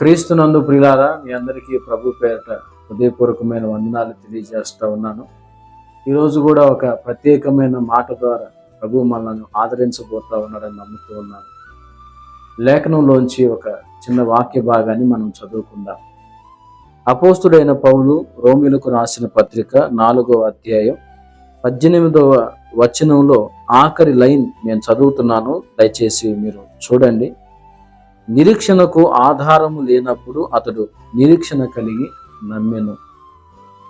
క్రీస్తునందు ప్రియులారా మీ అందరికీ ప్రభు పేరట హృదయపూర్వకమైన వందనాలు తెలియజేస్తూ ఉన్నాను. ఈరోజు కూడా ఒక ప్రత్యేకమైన మాట ద్వారా ప్రభు మనల్ని ఆదరించబోతా ఉన్నాడని నమ్ముతూ ఉన్నాను. లేఖనంలోంచి ఒక చిన్న వాక్య భాగాన్ని మనం చదువుకుందాం. అపోస్తుడైన పౌలు రోమిలకు రాసిన పత్రిక నాలుగో అధ్యాయం పద్దెనిమిదవ వచనంలో ఆఖరి లైన్ నేను చదువుతున్నాను. దయచేసి మీరు చూడండి. నిరీక్షణకు ఆధారము లేనప్పుడు అతడు నిరీక్షణ కలిగి నమ్మెను.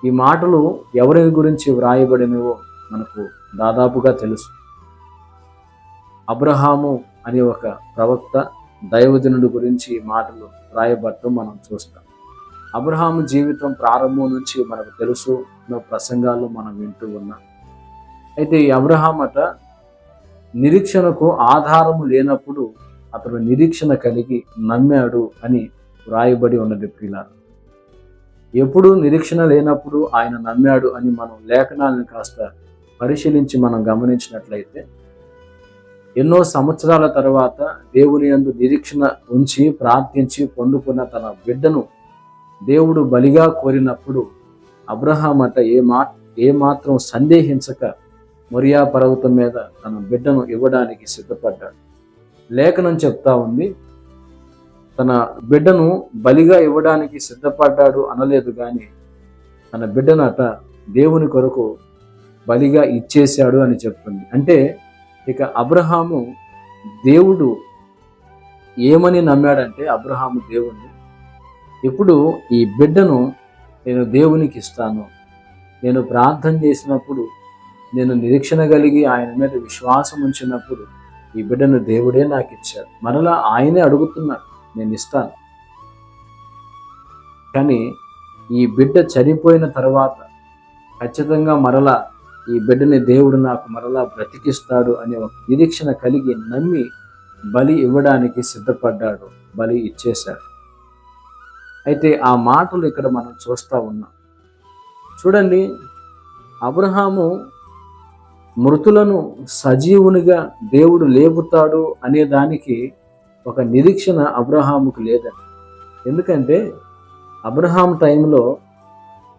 ఈ మాటలు ఎవరి గురించి వ్రాయబడినవో మనకు దాదాపుగా తెలుసు. అబ్రహాము అనే ఒక ప్రవక్త దైవజనుడి గురించి ఈ మాటలు వ్రాయబట్టం మనం చూస్తాం. అబ్రహాము జీవితం ప్రారంభం నుంచి మనకు తెలుసు ప్రసంగాలు మనం వింటూ ఉన్నాం. అయితే ఈ అబ్రహాం అట నిరీక్షణకు ఆధారము లేనప్పుడు అతడు నిరీక్షణ కలిగి నమ్మాడు అని వ్రాయబడి ఉన్నది ప్రియులారు ఎప్పుడు నిరీక్షణ లేనప్పుడు ఆయన నమ్మాడు అని మనం లేఖనాలను కాస్త పరిశీలించి మనం గమనించినట్లయితే ఎన్నో సంవత్సరాల తర్వాత దేవుని యందు నిరీక్షణ ఉంచి ప్రార్థించి పొందుకున్న తన బిడ్డను దేవుడు బలిగా కోరినప్పుడు అబ్రహాం అట ఏ మా ఏ మాత్రం సందేహించక మొరియా పర్వతం మీద తన బిడ్డను ఇవ్వడానికి సిద్ధపడ్డాడు. లేఖనం చెప్తా ఉంది. తన బిడ్డను బలిగా ఇవ్వడానికి సిద్ధపడ్డాడు అనలేదు కానీ తన బిడ్డనట దేవుని కొరకు బలిగా ఇచ్చేశాడు అని చెప్తుంది అంటే ఇక అబ్రహాము దేవుడు ఏమని నమ్మాడంటే అబ్రహాము దేవుణ్ణి. ఇప్పుడు ఈ బిడ్డను నేను దేవునికి ఇస్తాను. నేను ప్రార్థన చేసినప్పుడు నేను నిరీక్షణ కలిగి ఆయన మీద విశ్వాసం ఉంచినప్పుడు ఈ బిడ్డను దేవుడే నాకు ఇచ్చాడు మరలా ఆయనే అడుగుతున్నాడు నేను ఇస్తాను. కానీ ఈ బిడ్డ చనిపోయిన తర్వాత ఖచ్చితంగా మరలా ఈ బిడ్డని దేవుడు నాకు మరలా బ్రతికిస్తాడు అనే ఒక నిరీక్షణ కలిగి నమ్మి బలి ఇవ్వడానికి సిద్ధపడ్డాడు బలి ఇచ్చేశాడు. అయితే ఆ మాటలు ఇక్కడ మనం చూస్తూ ఉన్నాం. చూడండి అబ్రహాము మృతులను సజీవునిగా దేవుడు లేపుతాడు అనే దానికి ఒక నిరీక్షణ అబ్రహాముకు లేదని. ఎందుకంటే అబ్రహాం టైంలో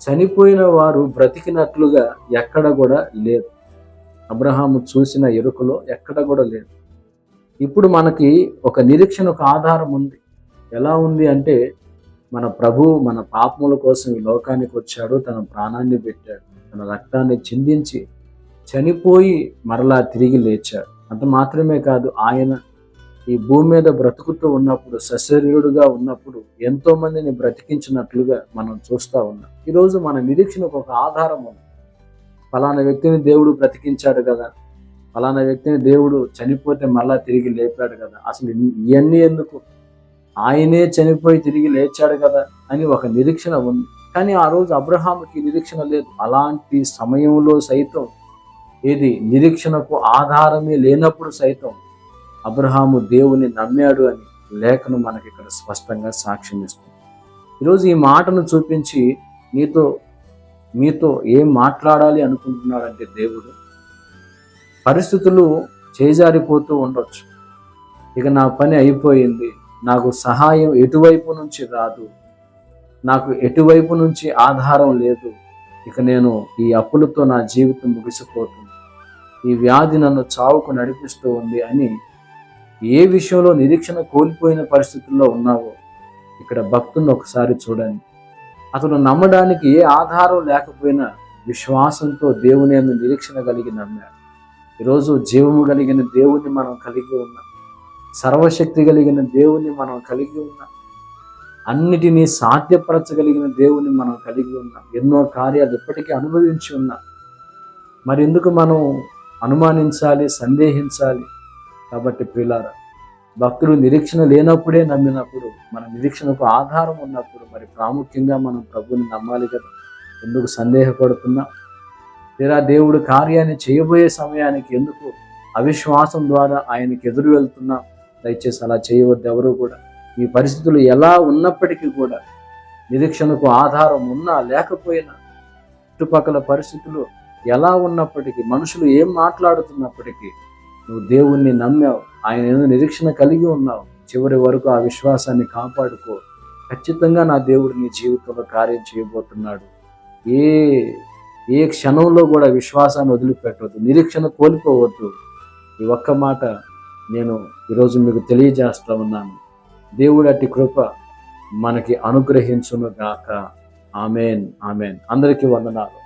చనిపోయిన వారు బ్రతికినట్లుగా ఎక్కడ కూడా లేదు. అబ్రహాము చూసిన ఎరుకలో ఎక్కడ కూడా లేదు. ఇప్పుడు మనకి ఒక నిరీక్షణ ఒక ఆధారం ఉంది. ఎలా ఉంది అంటే మన ప్రభు మన పాపముల కోసం ఈ లోకానికి వచ్చాడు తన ప్రాణాన్ని పెట్టాడు తన రక్తాన్ని చిందించి చనిపోయి మరలా తిరిగి లేచాడు. అంత మాత్రమే కాదు ఆయన ఈ భూమి మీద బ్రతుకుతూ ఉన్నప్పుడు సశరీరుడుగా ఉన్నప్పుడు ఎంతో మందిని బ్రతికించినట్లుగా మనం చూస్తూ ఉన్నాం. ఈరోజు మన నిరీక్షణకు ఒక ఆధారం ఉంది. ఫలానా వ్యక్తిని దేవుడు బ్రతికించాడు కదా. ఫలానా వ్యక్తిని దేవుడు చనిపోతే మళ్ళా తిరిగి లేపాడు కదా. అసలు ఇవన్నీ ఎందుకు? ఆయనే చనిపోయి తిరిగి లేచాడు కదా అని ఒక నిరీక్షణ ఉంది. కానీ ఆ రోజు అబ్రహాముకి నిరీక్షణ లేదు. అలాంటి సమయంలో సైతం ఏది? నిరీక్షణకు ఆధారమే లేనప్పుడు సైతం అబ్రహాము దేవుని నమ్మాడు అని లేఖను మనకి ఇక్కడ స్పష్టంగా సాక్ష్యం ఇస్తుంది. ఈరోజు ఈ మాటను చూపించి నీతో మీతో ఏం మాట్లాడాలి అనుకుంటున్నాడంటే దేవుడు పరిస్థితులు చేజారిపోతూ ఉండొచ్చు. ఇక నా పని అయిపోయింది నాకు సహాయం ఎటువైపు నుంచి రాదు నాకు ఎటువైపు నుంచి ఆధారం లేదు ఇక నేను ఈ అప్పులతో నా జీవితం ముగిసిపోతుంది. ఈ వ్యాధి నన్ను చావుకు నడిపిస్తూ ఉంది అని ఏ విషయంలో నిరీక్షణ కోల్పోయిన పరిస్థితుల్లో ఉన్నావో ఇక్కడ భక్తుని ఒకసారి చూడండి. అతను నమ్మడానికి ఏ ఆధారం లేకపోయినా విశ్వాసంతో దేవుని అందు నిరీక్షణ కలిగి నమ్మాడు. ఈరోజు జీవము కలిగిన దేవుణ్ణి మనం కలిగి ఉన్నాం. సర్వశక్తి కలిగిన దేవుణ్ణి మనం కలిగి ఉన్నాం. అన్నిటినీ సాధ్యపరచగలిగిన దేవుని మనం కలిగి ఉన్నాం. ఎన్నో కార్యాలు ఇప్పటికీ అనుభవించి ఉన్నాం. మరి ఎందుకు మనం అనుమానించాలి సందేహించాలి. కాబట్టి ప్రిలార భక్తులు నిరీక్షణ లేనప్పుడే నమ్మినప్పుడు మన నిరీక్షణకు ఆధారం ఉన్నప్పుడు మరి ప్రాముఖ్యంగా మనం ప్రభుని నమ్మాలి కదా. ఎందుకు సందేహపడుతున్నా? తీరా దేవుడు కార్యాన్ని చేయబోయే సమయానికి ఎందుకు అవిశ్వాసం ద్వారా ఆయనకి ఎదురు వెళ్తున్నా? దయచేసి అలా చేయవద్దు ఎవరు కూడా. ఈ పరిస్థితులు ఎలా ఉన్నప్పటికీ కూడా నిరీక్షణకు ఆధారం ఉన్నా లేకపోయినా చుట్టుపక్కల పరిస్థితులు ఎలా ఉన్నప్పటికీ మనుషులు ఏం మాట్లాడుతున్నప్పటికీ నువ్వు దేవుణ్ణి నమ్మావు. ఆయన ఏదో నిరీక్షణ కలిగి ఉన్నావు. చివరి వరకు ఆ విశ్వాసాన్ని కాపాడుకో. ఖచ్చితంగా నా దేవుడు నీ జీవితంలో కార్యం చేయబోతున్నాడు. ఏ ఏ క్షణంలో కూడా విశ్వాసాన్ని వదిలిపెట్టవద్దు నిరీక్షణ కోల్పోవద్దు. ఈ ఒక్క మాట నేను ఈరోజు మీకు తెలియజేస్తా ఉన్నాను. దేవుడు అట్టి కృప మనకి అనుగ్రహించును గాక ఆమెన్ ఆమెన్. అందరికీ వందనాలు.